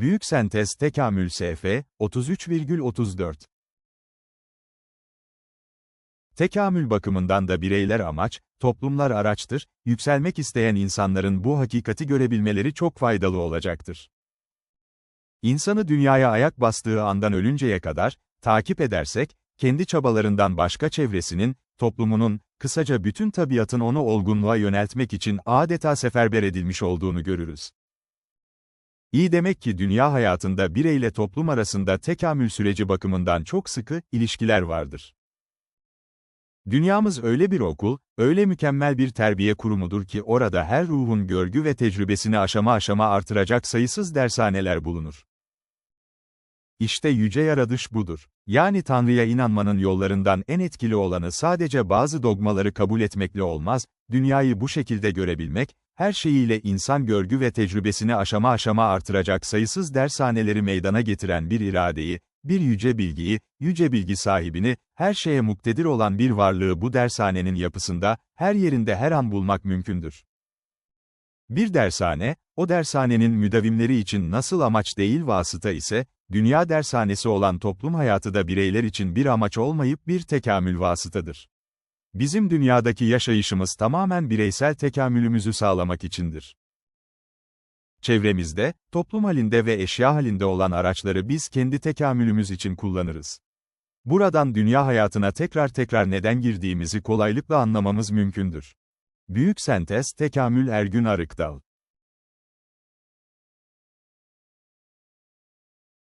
Büyük sentez tekamül SF, 33,34 Tekamül bakımından da bireyler amaç, toplumlar araçtır, yükselmek isteyen insanların bu hakikati görebilmeleri çok faydalı olacaktır. İnsanı dünyaya ayak bastığı andan ölünceye kadar, takip edersek, kendi çabalarından başka çevresinin, toplumunun, kısaca bütün tabiatın onu olgunluğa yöneltmek için adeta seferber edilmiş olduğunu görürüz. İyi demek ki dünya hayatında bireyle toplum arasında tekamül süreci bakımından çok sıkı ilişkiler vardır. Dünyamız öyle bir okul, öyle mükemmel bir terbiye kurumudur ki orada her ruhun görgü ve tecrübesini aşama aşama artıracak sayısız dershaneler bulunur. İşte yüce yaratış budur. Yani Tanrı'ya inanmanın yollarından en etkili olanı sadece bazı dogmaları kabul etmekle olmaz, dünyayı bu şekilde görebilmek, her şeyiyle insan görgü ve tecrübesini aşama aşama artıracak sayısız dershaneleri meydana getiren bir iradeyi, bir yüce bilgiyi, yüce bilgi sahibini, her şeye muktedir olan bir varlığı bu dershanenin yapısında, her yerinde her an bulmak mümkündür. Bir dershane, o dershanenin müdavimleri için nasıl amaç değil vasıta ise, dünya dershanesi olan toplum hayatı da bireyler için bir amaç olmayıp bir tekamül vasıtadır. Bizim dünyadaki yaşayışımız tamamen bireysel tekamülümüzü sağlamak içindir. Çevremizde, toplum halinde ve eşya halinde olan araçları biz kendi tekamülümüz için kullanırız. Buradan dünya hayatına tekrar tekrar neden girdiğimizi kolaylıkla anlamamız mümkündür. Büyük Sentez Tekamül Ergün Arıkdal